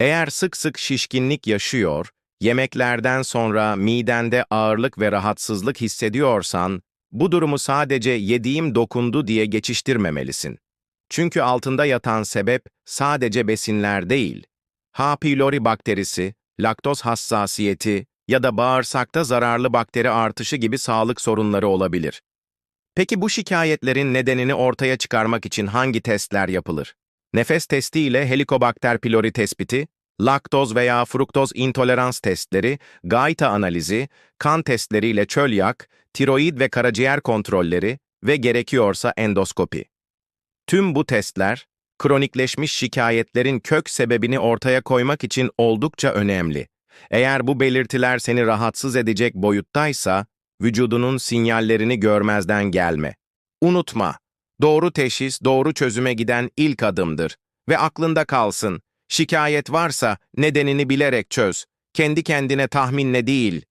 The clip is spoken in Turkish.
Eğer sık sık şişkinlik yaşıyor, yemeklerden sonra midende ağırlık ve rahatsızlık hissediyorsan, bu durumu sadece yediğim dokundu diye geçiştirmemelisin. Çünkü altında yatan sebep sadece besinler değil. H. pylori bakterisi, laktoz hassasiyeti ya da bağırsakta zararlı bakteri artışı gibi sağlık sorunları olabilir. Peki bu şikayetlerin nedenini ortaya çıkarmak için hangi testler yapılır? Nefes testi ile Helicobacter pylori tespiti, laktoz veya fruktoz intolerans testleri, GAITA analizi, kan testleriyle çölyak, tiroid ve karaciğer kontrolleri ve gerekiyorsa endoskopi. Tüm bu testler, kronikleşmiş şikayetlerin kök sebebini ortaya koymak için oldukça önemli. Eğer bu belirtiler seni rahatsız edecek boyuttaysa, vücudunun sinyallerini görmezden gelme. Unutma, doğru teşhis doğru çözüme giden ilk adımdır. Ve aklında kalsın, şikayet varsa nedenini bilerek çöz, kendi kendine tahminle değil.